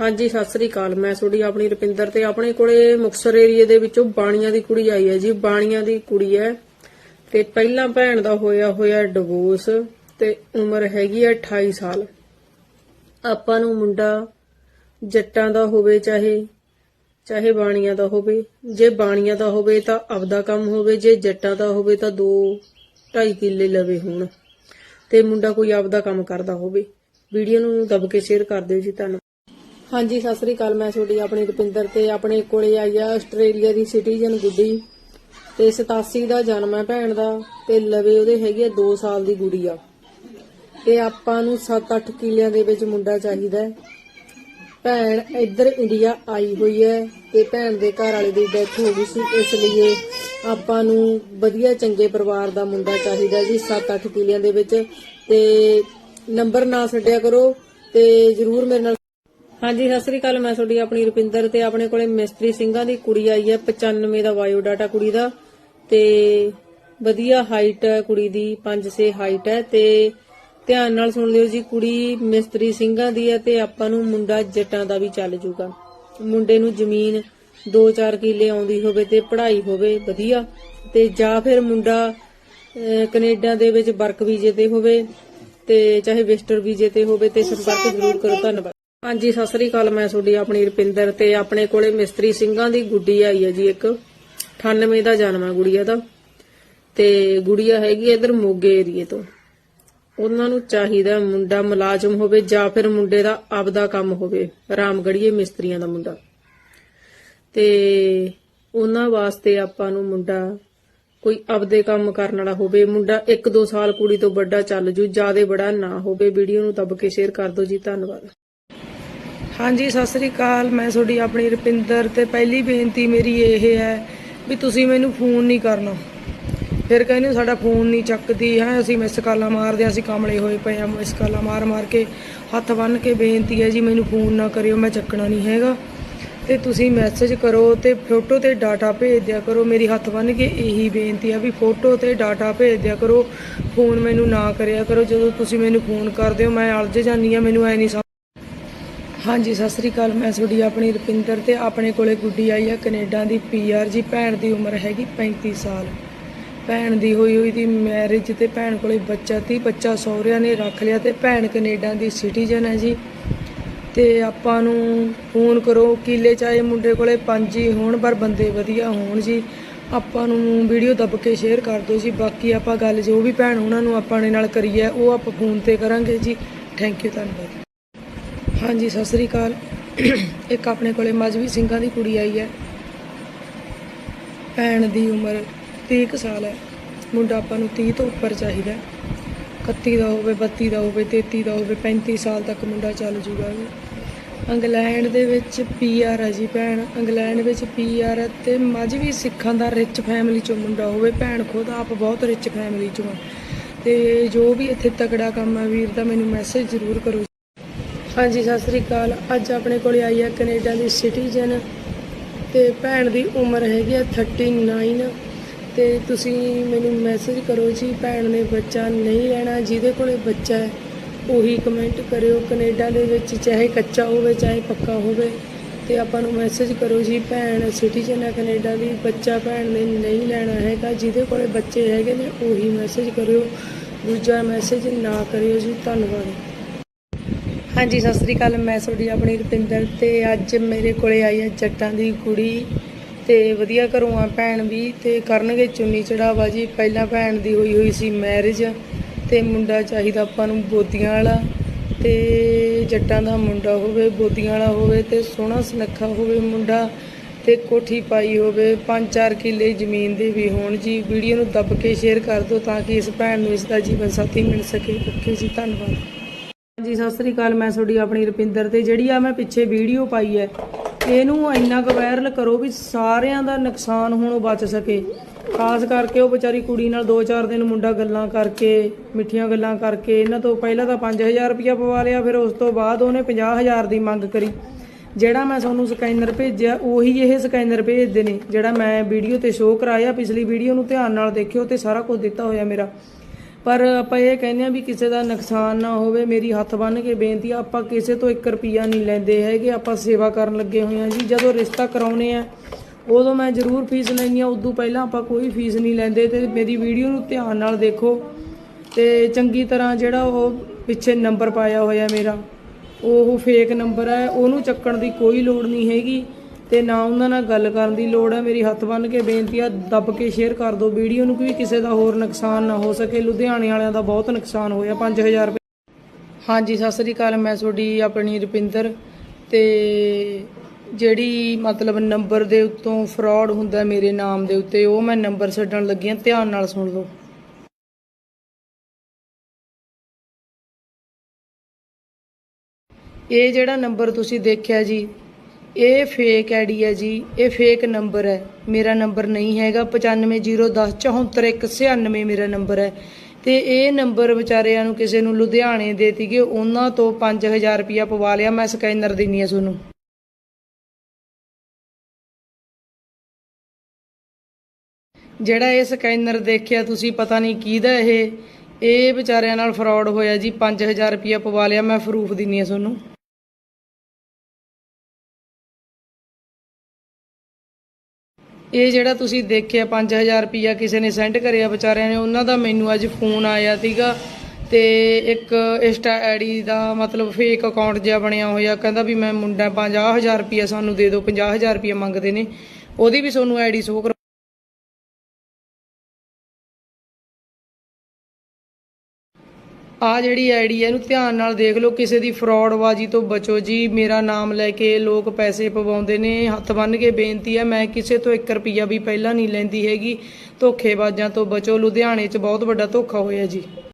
ਹਾਂਜੀ, ਸਤਿ ਸ੍ਰੀ ਅਕਾਲ। ਮੈਂ ਤੁਹਾਡੀ ਆਪਣੀ ਰੁਪਿੰਦਰ ਤੇ ਆਪਣੇ ਕੋਲੇ ਮੁਕਸਰ ਏਰੀਏ ਦੇ ਵਿੱਚੋਂ ਬਾਣੀਆਂ ਦੀ ਕੁੜੀ ਆਈ ਹੈ ਜੀ। ਬਾਣੀਆਂ ਦੀ ਕੁੜੀ ਹੈ। ਤੇ ਪਹਿਲਾਂ ਭੈਣ ਦਾ ਹੋਇਆ ਹੋਇਆ ਡਿਵੋਰਸ ਤੇ ਉਮਰ ਹੈਗੀ ਹੈ 28 ਸਾਲ। ਆਪਾਂ ਨੂੰ ਮੁੰਡਾ ਜੱਟਾਂ ਦਾ ਹੋਵੇ, ਚਾਹੇ ਚਾਹੇ ਬਾਣੀਆਂ ਦਾ ਹੋਵੇ। ਜੇ ਬਾਣੀਆਂ ਦਾ ਹੋਵੇ ਤਾਂ ਆਪਦਾ ਕੰਮ ਹੋਵੇ, ਜੇ ਜੱਟਾਂ ਦਾ ਹੋਵੇ ਤਾਂ 2 2.5 ਕਿੱਲੇ ਲਵੇ ਹੋਣ। ਤੇ ਮੁੰਡਾ ਕੋਈ ਆਪਦਾ ਕੰਮ ਕਰਦਾ ਹੋਵੇ। ਵੀਡੀਓ ਨੂੰ ਦਬ ਕੇ ਸ਼ੇਅਰ ਕਰ ਦਿਓ ਜੀ, ਧੰਨਵਾਦ। ਹਾਂਜੀ, ਸਤਿ ਸ੍ਰੀ ਅਕਾਲ। ਮੈਂ ਤੁਹਾਡੀ ਆਪਣੀ ਰੁਪਿੰਦਰ ਤੇ ਆਪਣੇ ਕੋਲੇ ਆਈ ਆ ਆਸਟ੍ਰੇਲੀਆ ਦੀ ਸਿਟੀਜ਼ਨ ਗੁੱਡੀ ਤੇ 87 ਦਾ ਜਨਮ ਹੈ ਭੈਣ ਦਾ ਤੇ ਲਵੇ ਉਹਦੇ ਹੈਗੀ ਆ 2 ਸਾਲ ਦੀ ਗੁੜੀ ਆ। ਤੇ ਆਪਾਂ ਨੂੰ 7-8 ਕਿਲਿਆਂ ਦੇ ਵਿੱਚ ਮੁੰਡਾ ਚਾਹੀਦਾ ਹੈ। ਭੈਣ ਇੱਧਰ ਇੰਡੀਆ ਆਈ ਹੋਈ ਹੈ ਤੇ ਭੈਣ ਦੇ ਘਰ ਵਾਲੇ ਦੀ ਡੈਥ ਹੋ ਗਈ ਸੀ, ਇਸ ਲਈ ਆਪਾਂ ਨੂੰ ਵਧੀਆ ਚੰਗੇ ਪਰਿਵਾਰ ਦਾ ਮੁੰਡਾ ਚਾਹੀਦਾ ਜੀ 7-8 ਕਿਲਿਆਂ ਦੇ ਵਿੱਚ ਤੇ ਨੰਬਰ ਨਾ ਛੱਡਿਆ ਕਰੋ ਤੇ ਜਰੂਰ ਮੇਰੇ ਨਾਲ ਹਾਂਜੀ ਸਤਿ ਸ੍ਰੀ ਅਕਾਲ। ਮੈਂ ਤੁਹਾਡੀ ਆਪਣੀ ਰੁਪਿੰਦਰ ਤੇ ਆਪਣੇ ਕੋਲੇ ਮਿਸਤਰੀ ਸਿੰਘਾਂ ਦੀ ਕੁੜੀ ਆਈ ਹੈ 95 ਦਾ ਬਾਇਓ ਡਾਟਾ ਕੁੜੀ ਦਾ ਤੇ ਵਧੀਆ ਹਾਈਟ ਹੈ ਕੁੜੀ ਦੀ 5-6 ਹਾਈਟ ਹੈ ਤੇ ਧਿਆਨ ਨਾਲ ਸੁਣ ਲਿਓ ਜੀ ਕੁੜੀ ਮਿਸਤਰੀ ਸਿੰਘਾਂ ਦੀ ਹੈ ਤੇ ਆਪਾਂ ਨੂੰ ਮੁੰਡਾ ਜੱਟਾਂ ਦਾ ਵੀ ਚੱਲ ਜੂਗਾ। ਮੁੰਡੇ ਨੂੰ ਜ਼ਮੀਨ 2-4 ਕਿੱਲੇ ਆਉਂਦੀ ਹੋਵੇ ਤੇ ਪੜ੍ਹਾਈ ਹੋਵੇ ਵਧੀਆ। ਤੇ ਜਾਂ ਫਿਰ ਮੁੰਡਾ ਅਹ, ਕੈਨੇਡਾ ਦੇ ਵਿੱਚ ਵਰਕ ਵੀਜ਼ੇ ਤੇ ਹੋਵੇ ਤੇ ਚਾਹੇ ਵਿਜ਼ਟਰ ਵੀਜ਼ੇ ਤੇ ਹੋਵੇ ਤੇ ਸੰਪਰਕ ਜ਼ਰੂਰ ਕਰੋ। ਧੰਨਵਾਦ। ਹਾਂਜੀ, ਸਤਿ ਸ੍ਰੀ ਅਕਾਲ। ਮੈਂ ਤੁਹਾਡੀ ਆਪਣੀ ਰੁਪਿੰਦਰ ਤੇ ਆਪਣੇ ਕੋਲੇ ਮਿਸਤਰੀ ਸਿੰਘਾਂ ਦੀ ਗੁੱਡੀ ਆਈ ਹੈ ਜੀ ਇੱਕ। 98 ਦਾ ਜਨਮ ਹੈ ਗੁੜੀਆ ਦਾ। ਤੇ ਗੁੜੀਆ ਹੈਗੀ ਹੈ ਇਧਰ ਮੋਗੇ ਏਰੀਏ ਤੋਂ। ਉਹਨਾਂ ਨੂੰ ਚਾਹੀਦਾ ਮੁੰਡਾ ਮੁਲਾਜ਼ਮ ਹੋਵੇ ਜਾਂ ਫਿਰ ਮੁੰਡੇ ਦਾ ਆਪਦਾ ਕੰਮ ਹੋਵੇ। ਰਾਮਗੜੀਏ ਮਿਸਤਰੀਆਂ ਦਾ ਮੁੰਡਾ। ਤੇ ਉਹਨਾਂ ਵਾਸਤੇ ਆਪਾਂ ਨੂੰ ਮੁੰਡਾ ਕੋਈ ਆਪਦੇ ਕੰਮ ਕਰਨ ਵਾਲਾ ਹੋਵੇ। ਮੁੰਡਾ 1-2 ਸਾਲ ਕੁੜੀ ਤੋਂ ਵੱਡਾ ਚੱਲ ਜੂ। ਜ਼ਿਆਦਾ ਬੜਾ ਨਾ ਹੋਵੇ। ਵੀਡੀਓ ਨੂੰ ਦੱਬ ਕੇ ਸ਼ੇਅਰ ਕਰ ਦਿਓ ਜੀ। ਧੰਨਵਾਦ। ਹਾਂਜੀ ਸਤਿ ਸ੍ਰੀ ਅਕਾਲ। ਮੈਂ ਤੁਹਾਡੀ ਆਪਣੀ ਰੁਪਿੰਦਰ ਤੇ ਪਹਿਲੀ ਬੇਨਤੀ ਮੇਰੀ ਇਹ ਹੈ ਵੀ ਤੁਸੀਂ ਮੈਨੂੰ ਫੋਨ ਨਹੀਂ ਕਰਨਾ। ਫਿਰ ਕਹਿੰਦੇ ਸਾਡਾ ਫੋਨ ਨਹੀਂ ਚੱਕਦੀ ਹੈ ਅਸੀਂ ਮਿਸ ਕਾਲਾਂ ਮਾਰਦੇ ਹਾਂ, ਅਸੀਂ ਕਾਮਲੇ ਹੋਏ ਪਏ ਆ ਮਿਸ ਕਾਲਾਂ ਮਾਰ ਮਾਰ ਕੇ ਹੱਥ ਬੰਨ ਕੇ ਬੇਨਤੀ ਹੈ ਜੀ ਮੈਨੂੰ ਫੋਨ ਨਾ ਕਰਿਓ ਮੈਂ ਚੱਕਣਾ ਨਹੀਂ ਹੈਗਾ। ਤੇ ਤੁਸੀਂ ਮੈਸੇਜ ਕਰੋ ਤੇ ਫੋਟੋ ਤੇ ਡਾਟਾ ਭੇਜ ਦਿਆ ਕਰੋ। ਮੇਰੀ ਹੱਥ ਬੰਨ ਕੇ ਇਹੀ ਬੇਨਤੀ ਆ ਵੀ ਫੋਟੋ ਤੇ ਡਾਟਾ ਭੇਜ ਦਿਆ ਕਰੋ। ਫੋਨ ਮੈਨੂੰ ਨਾ ਕਰਿਆ ਕਰੋ। ਜਦੋਂ ਤੁਸੀਂ ਮੈਨੂੰ ਫੋਨ ਕਰਦੇ ਹੋ ਮੈਂ ਅਲਝ ਜਾਂਦੀ ਆ ਮੈਨੂੰ ਐ ਨਹੀਂ ਸਮਝ ਹਾਂਜੀ, ਸਤਿ ਸ੍ਰੀ ਅਕਾਲ। ਮੈਂ ਤੁਹਾਡੀ ਆਪਣੀ ਰੁਪਿੰਦਰ ਤੇ ਆਪਣੇ ਕੋਲੇ ਗੁੱਡੀ ਆਈ ਆ ਕੈਨੇਡਾ ਦੀ ਪੀਆਰ ਜੀ। ਭੈਣ ਦੀ ਉਮਰ ਹੈਗੀ 35 ਸਾਲ। ਭੈਣ ਦੀ ਹੋਈ ਹੋਈ ਦੀ ਮੈਰਿਜ ਤੇ ਭੈਣ ਕੋਲੇ ਬੱਚਾ ਤੀ, ਬੱਚਾ ਸਹੁਰਿਆਂ ਨੇ ਰੱਖ ਲਿਆ ਤੇ ਭੈਣ ਕੈਨੇਡਾ ਦੀ ਸਿਟੀਜ਼ਨ ਹੈ ਜੀ। ਤੇ ਆਪਾਂ ਨੂੰ ਫੋਨ ਕਰੋ, ਕੀਲੇ ਚਾਹੇ ਮੁੰਡੇ ਕੋਲੇ, ਪੰਜ ਹੀ ਹੋਣ, ਪਰ ਬੰਦੇ ਵਧੀਆ ਹੋਣ ਜੀ। ਆਪਾਂ ਨੂੰ ਵੀਡੀਓ ਦੱਬ ਕੇ ਸ਼ੇਅਰ ਕਰ ਦਿਓ ਜੀ। ਬਾਕੀ ਆਪਾਂ ਗੱਲ ਜੋ ਵੀ ਭੈਣ ਉਹਨਾਂ ਨੂੰ ਆਪਾਂ ਨੇ ਨਾਲ ਕਰੀ ਹੈ, ਉਹ ਆਪਾਂ ਫੋਨ ਤੇ ਕਰਾਂਗੇ ਜੀ। ਥੈਂਕ ਯੂ ਧੰਨਵਾਦ। ਹਾਂਜੀ, ਸਤਿ ਸ੍ਰੀ ਅਕਾਲ। ਇੱਕ ਆਪਣੇ ਕੋਲੇ ਮਜਵੀ ਸਿੰਘਾਂ ਦੀ ਕੁੜੀ ਆਈ ਹੈ। ਭੈਣ ਦੀ ਉਮਰ 30 ਕੁ ਸਾਲ ਹੈ। ਮੁੰਡਾ ਆਪਾਂ ਨੂੰ 30 ਤੋਂ ਉੱਪਰ ਚਾਹੀਦਾ ਹੈ। 31 ਦਾ ਹੋਵੇ 32 ਦਾ ਹੋਵੇ 33 ਦਾ ਹੋਵੇ 35 ਸਾਲ ਤੱਕ ਮੁੰਡਾ ਚੱਲ ਜੂਗਾ ਜੀ। ਇੰਗਲੈਂਡ ਦੇ ਵਿੱਚ ਪੀਆਰ ਹੈ ਜੀ ਭੈਣ। ਇੰਗਲੈਂਡ ਵਿੱਚ ਪੀਆਰ ਹੈ ਤੇ ਮਜਵੀ ਸਿੱਖਾਂ ਦਾ ਰਿਚ ਫੈਮਿਲੀ ਚੋਂ ਮੁੰਡਾ ਹੋਵੇ। ਭੈਣ ਖੁਦ ਆਪ ਬਹੁਤ ਰਿਚ ਫੈਮਿਲੀ ਚੋਂ ਆ ਤੇ ਜੋ ਵੀ ਇੱਥੇ ਤਕੜਾ ਕੰਮ ਹੈ ਵੀਰ ਦਾ ਮੈਨੂੰ ਮੈਸੇਜ ਜ਼ਰੂਰ ਕਰੋ ਹਾਂਜੀ, ਸਤਿ ਸ੍ਰੀ ਅਕਾਲ। ਅੱਜ ਆਪਣੇ ਕੋਲ ਆਈ ਹੈ ਕੈਨੇਡਾ ਦੀ ਸਿਟੀਜ਼ਨ ਤੇ ਭੈਣ ਦੀ ਉਮਰ ਹੈਗੀ ਆ 39 ਤੇ ਤੁਸੀਂ ਮੈਨੂੰ ਮੈਸੇਜ ਕਰੋ ਜੀ, ਭੈਣ ਨੇ ਬੱਚਾ ਨਹੀਂ ਲੈਣਾ ਜਿਹਦੇ ਕੋਲੇ ਬੱਚਾ ਹੈ, ਉਹੀ ਕਮੈਂਟ ਕਰਿਓ। ਕੈਨੇਡਾ ਦੇ ਵਿੱਚ ਚਾਹੇ ਕੱਚਾ ਹੋਵੇ, ਚਾਹੇ ਪੱਕਾ ਹੋਵੇ, ਤੇ ਆਪਾਂ ਨੂੰ ਮੈਸੇਜ ਕਰੋ ਜੀ, ਭੈਣ ਸਿਟੀਜ਼ਨ ਹੈ ਕੈਨੇਡਾ ਦੀ, ਬੱਚਾ ਭੈਣ ਨੇ ਨਹੀਂ ਲੈਣਾ ਹੈਗਾ, ਜਿਹਦੇ ਕੋਲੇ ਬੱਚੇ ਹੈਗੇ ਨੇ, ਉਹੀ ਮੈਸੇਜ ਕਰਿਓ। ਦੂਜਾ ਮੈਸੇਜ ਨਾ ਕਰਿਓ ਜੀ, ਧੰਨਵਾਦ। ਹਾਂਜੀ, ਸਤਿ ਸ੍ਰੀ ਅਕਾਲ। ਮੈਂ ਤੁਹਾਡੀ ਆਪਣੀ ਰੁਪਿੰਦਰ ਤੇ ਅੱਜ ਮੇਰੇ ਕੋਲੇ ਆਈ ਹੈ ਜੱਟਾਂ ਦੀ ਕੁੜੀ ਤੇ ਵਧੀਆ ਘਰੋਂ ਆ ਭੈਣ ਵੀ ਤੇ ਕਰਨਗੇ ਚੁੰਨੀ ਚੜਾਵਾ ਜੀ। ਪਹਿਲਾਂ ਭੈਣ ਦੀ ਹੋਈ ਹੋਈ ਸੀ ਮੈਰਿਜ ਤੇ ਮੁੰਡਾ ਚਾਹੀਦਾ ਆਪਾਂ ਨੂੰ ਬੋਦੀਆਂ ਵਾਲਾ ਤੇ ਜੱਟਾਂ ਦਾ ਮੁੰਡਾ ਹੋਵੇ, ਬੋਦੀਆਂ ਵਾਲਾ ਹੋਵੇ ਤੇ ਸੋਹਣਾ ਸੁਨੱਖਾ ਹੋਵੇ ਮੁੰਡਾ ਤੇ ਕੋਠੀ ਪਾਈ ਹੋਵੇ 5-4 ਕਿੱਲੇ ਜ਼ਮੀਨ ਦੇ ਵੀ ਹੋਣ ਜੀ। ਵੀਡੀਓ ਨੂੰ ਦੱਬ ਕੇ ਸ਼ੇਅਰ ਕਰ ਦਿਓ ਤਾਂ ਕਿ ਇਸ ਭੈਣ ਨੂੰ ਇਸ ਦਾ ਜੀਵਨ ਸਾਥੀ ਮਿਲ ਸਕੇ। ਓਕੇ ਜੀ, ਧੰਨਵਾਦ। ਜੀ, ਸਤਿ ਸ੍ਰੀ ਅਕਾਲ, ਮੈਂ ਤੁਹਾਡੀ ਆਪਣੀ ਰੁਪਿੰਦਰ ਤੇ ਜਿਹੜੀ ਆ ਮੈਂ ਪਿੱਛੇ ਵੀਡੀਓ ਪਾਈ ਹੈ, ਇਹਨੂੰ ਇੰਨਾ ਕੁ ਵਾਇਰਲ ਕਰੋ ਵੀ ਸਾਰਿਆਂ ਦਾ ਨੁਕਸਾਨ ਹੋਣੋਂ ਬਚ ਸਕੇ। ਖਾਸ ਕਰਕੇ ਉਹ ਵਿਚਾਰੀ ਕੁੜੀ ਨਾਲ 2-4 ਦਿਨ ਮੁੰਡਾ ਗੱਲਾਂ ਕਰਕੇ, ਮਿੱਠੀਆਂ ਗੱਲਾਂ ਕਰਕੇ, ਇਹਨਾਂ ਤੋਂ ਪਹਿਲਾਂ ਤਾਂ 5000 ਰੁਪਇਆ ਪਵਾ ਲਿਆ, ਫਿਰ ਉਸ ਤੋਂ ਬਾਅਦ ਉਹਨੇ 50000 ਦੀ ਮੰਗ ਕਰੀ। ਜਿਹੜਾ ਮੈਂ ਤੁਹਾਨੂੰ ਸਕੈਨਰ ਭੇਜਿਆ, ਉਹੀ ਇਹ ਸਕੈਨਰ ਭੇਜਦੇ ਨੇ, ਜਿਹੜਾ ਮੈਂ ਵੀਡੀਓ ਤੇ ਸ਼ੋਅ ਕਰਾਇਆ, ਪਿਛਲੀ ਵੀਡੀਓ ਨੂੰ ਧਿਆਨ ਨਾਲ ਦੇਖਿਓ ਤੇ ਸਾਰਾ ਕੁਝ ਦਿੱਤਾ ਹੋਇਆ ਮੇਰਾ। ਪਰ ਆਪਾਂ ਇਹ ਕਹਿੰਦੇ ਆ ਵੀ ਕਿਸੇ ਦਾ ਨੁਕਸਾਨ ਨਾ ਹੋਵੇ, ਮੇਰੀ ਹੱਥ ਬੰਨ ਕੇ ਬੇਨਤੀ ਆ, ਆਪਾਂ ਕਿਸੇ ਤੋਂ 1 ਰੁਪਿਆ ਨਹੀਂ ਲੈਂਦੇ ਹੈਗੇ, ਆਪਾਂ ਸੇਵਾ ਕਰਨ ਲੱਗੇ ਹੋਏ ਆ ਜੀ, ਜਦੋਂ ਰਿਸ਼ਤਾ ਕਰਾਉਨੇ ਆ, ਉਦੋਂ ਮੈਂ ਜ਼ਰੂਰ ਫੀਸ ਲੈਣੀ ਆ ਉਦੋਂ ਪਹਿਲਾਂ ਆਪਾਂ ਕੋਈ ਫੀਸ ਨਹੀਂ ਲੈਂਦੇ ਤੇ ਮੇਰੀ ਵੀਡੀਓ ਨੂੰ ਧਿਆਨ ਨਾਲ ਦੇਖੋ ਤੇ ਚੰਗੀ ਤਰ੍ਹਾਂ ਜਿਹੜਾ ਉਹ ਪਿੱਛੇ ਨੰਬਰ ਪਾਇਆ ਹੋਇਆ ਮੇਰਾ, ਉਹ ਫੇਕ ਨੰਬਰ ਹੈ, ਉਹਨੂੰ ਚੱਕਣ ਦੀ ਕੋਈ ਲੋੜ ਨਹੀਂ ਹੈਗੀ। ਤੇ ਨਾ ਉਹਨਾਂ ਨਾਲ ਗੱਲ ਕਰਨ ਦੀ ਲੋੜ ਹੈ ਮੇਰੀ ਹੱਥ ਬੰਨ ਕੇ ਬੇਨਤੀ ਆ, ਦੱਬ ਕੇ ਸ਼ੇਅਰ ਕਰ ਦਿਓ ਵੀਡੀਓ ਨੂੰ ਕਿ ਕਿਸੇ ਦਾ ਹੋਰ ਨੁਕਸਾਨ ਨਾ ਹੋ ਸਕੇ। ਲੁਧਿਆਣੇ ਵਾਲਿਆਂ ਦਾ ਬਹੁਤ ਨੁਕਸਾਨ ਹੋਇਆ 5000 ਰੁਪਏ। ਹਾਂਜੀ, ਸਤਿ ਸ੍ਰੀ ਅਕਾਲ, ਮੈਂ ਤੁਹਾਡੀ ਆਪਣੀ ਰੁਪਿੰਦਰ ਤੇ ਜਿਹੜੀ ਮਤਲਬ ਨੰਬਰ ਦੇ ਉੱਤੋਂ ਫਰਾਡ ਹੁੰਦਾ ਮੇਰੇ ਨਾਮ ਦੇ ਉੱਤੇ, ਉਹ ਮੈਂ ਨੰਬਰ ਛੱਡਣ ਲੱਗੀ ਹਾਂ ਧਿਆਨ ਨਾਲ ਸੁਣ ਲਓ। ਇਹ ਜਿਹੜਾ ਨੰਬਰ ਤੁਸੀਂ ਦੇਖਿਆ ਜੀ ਇਹ ਫੇਕ ਆਈਡੀ ਹੈ ਜੀ, ਇਹ ਫੇਕ ਨੰਬਰ ਹੈ। ਮੇਰਾ ਨੰਬਰ ਨਹੀਂ ਹੈਗਾ 9501744196 ਮੇਰਾ ਨੰਬਰ ਹੈ। ਤੇ ਇਹ ਨੰਬਰ ਵਿਚਾਰਿਆਂ ਨੂੰ ਕਿਸੇ ਨੂੰ ਲੁਧਿਆਣੇ ਦੇ ਤੀਗੇ ਉਹਨਾਂ ਤੋਂ 5000 ਰੁਪਇਆ ਪਵਾ ਲਿਆ, ਮੈਂ ਸਕੈਨਰ ਦਿੰਨੀ ਆ ਤੁਹਾਨੂੰ। ਜਿਹੜਾ ਇਹ ਸਕੈਨਰ ਦੇਖਿਆ, ਤੁਸੀਂ ਪਤਾ ਨਹੀਂ ਕਿਹਦਾ ਇਹ। ਇਹ ਵਿਚਾਰਿਆਂ ਨਾਲ ਫਰਾਡ ਹੋਇਆ ਜੀ 5000 ਰੁਪਇਆ ਪਵਾ ਲਿਆ, ਮੈਂ ਪ੍ਰੂਫ ਦਿੰਨੀ ਆ ਤੁਹਾਨੂੰ। ਇਹ ਜਿਹੜਾ ਤੁਸੀਂ ਦੇਖਿਆ 5000 ਰੁਪਇਆ ਕਿਸੇ ਨੇ ਸੈਂਡ ਕਰਿਆ ਵਿਚਾਰਿਆਂ ਨੇ, ਉਹਨਾਂ ਦਾ ਮੈਨੂੰ ਅੱਜ ਫੋਨ ਆਇਆ ਸੀਗਾ ਤੇ ਇੱਕ ਇੰਸਟਾ ਆਈਡੀ ਦਾ ਮਤਲਬ ਫੇਕ ਅਕਾਊਂਟ ਜਿਹਾ ਬਣਿਆ ਹੋਇਆ, ਕਹਿੰਦਾ ਵੀ ਮੈਂ ਮੁੰਡਾ 50000 ਰੁਪਇਆ ਸਾਨੂੰ ਦੇ ਦਿਓ 50000 ਰੁਪਇਆ ਮੰਗਦੇ ਨੇ, ਉਹਦੀ ਵੀ ਤੁਹਾਨੂੰ ਆਈਡੀ ਸ਼ੋਅ ਆ ਜਿਹੜੀ ਆਈਡੀ ਹੈ, ਇਹਨੂੰ ਧਿਆਨ ਨਾਲ ਦੇਖ ਲਓ। ਕਿਸੇ ਦੀ ਫਰਾਡਬਾਜ਼ੀ ਤੋਂ ਬਚੋ ਜੀ। ਮੇਰਾ ਨਾਮ ਲੈ ਕੇ ਲੋਕ ਪੈਸੇ ਪਵਾਉਂਦੇ ਨੇ। ਹੱਥ ਬੰਨ ਕੇ ਬੇਨਤੀ ਹੈ, ਮੈਂ ਕਿਸੇ ਤੋਂ 1 ਰੁਪਿਆ ਵੀ ਪਹਿਲਾਂ ਨਹੀਂ ਲੈਂਦੀ ਹੈਗੀ। ਧੋਖੇਬਾਜ਼ਾਂ ਤੋਂ ਬਚੋ। ਲੁਧਿਆਣੇ 'ਚ ਬਹੁਤ ਵੱਡਾ ਧੋਖਾ ਹੋਇਆ ਜੀ।